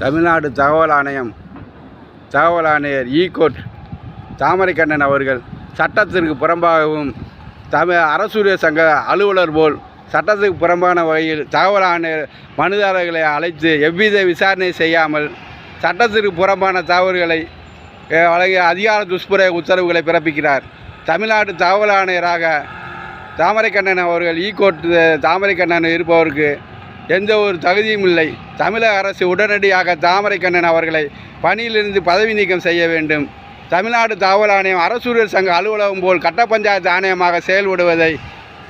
தமிழ்நாடு தகவல் ஆணையம் தகவல் ஆணையர் ஈகோட் தாமரைக்கண்ணன் அவர்கள் சட்டத்திற்கு புறம்பாகவும் தமிழ் அரசுடைய சங்க அலுவலர் போல் சட்டத்துக்கு புறம்பான வகையில் தகவல் ஆணையர் மனுதாரர்களை அழைத்து எவ்வித விசாரணை செய்யாமல் சட்டத்திற்கு புறம்பான தகவல்களை வழங்கிய அதிகார துஷ்பிரயோக உத்தரவுகளை பிறப்பிக்கிறார். தமிழ்நாடு தகவல் ஆணையராக தாமரைக்கண்ணன் அவர்கள் ஈகோட் தாமரைக்கண்ணன் இருப்பவருக்கு எந்த ஒரு தகுதியும் இல்லை. தமிழக அரசு உடனடியாக தாமரைக்கண்ணன் அவர்களை பணியிலிருந்து பதவி நீக்கம் செய்ய வேண்டும். தமிழ்நாடு தகவல் ஆணையம் அரசூழியர் சங்க அலுவலகம் போல் கட்ட பஞ்சாயத்து ஆணையமாக செயல்படுவதை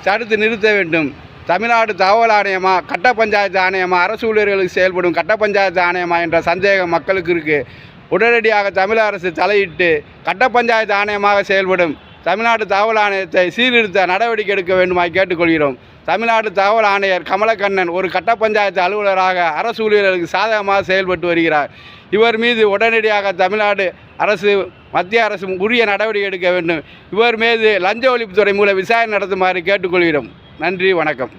தடுத்து நிறுத்த வேண்டும். தமிழ்நாடு தகவல் ஆணையமா கட்ட பஞ்சாயத்து ஆணையமா அரசு ஊழியர்களுக்கு செயல்படும் கட்ட பஞ்சாயத்து ஆணையமா என்ற சந்தேகம் மக்களுக்கு இருக்குது உடனடியாக தமிழக அரசு தலையிட்டு கட்ட பஞ்சாயத்து ஆணையமாக செயல்படும். தமிழ்நாடு தகவல் ஆணையத்தை சீர்திருத்த நடவடிக்கை எடுக்க வேண்டுமாய் கேட்டுக்கொள்கிறோம். தமிழ்நாடு தகவல் ஆணையர் கமலக்கண்ணன் ஒரு கட்ட பஞ்சாயத்து அலுவலராக அரசு ஊழியர்களுக்கு சாதகமாக செயல்பட்டு வருகிறார். இவர் மீது உடனடியாக தமிழ்நாடு அரசு மத்திய அரசு உரிய நடவடிக்கை எடுக்க வேண்டும். இவர் மீது லஞ்ச ஒழிப்புத்துறை மூலம் விசாரணை நடத்துமாறு கேட்டுக்கொள்கிறோம். நன்றி வணக்கம்.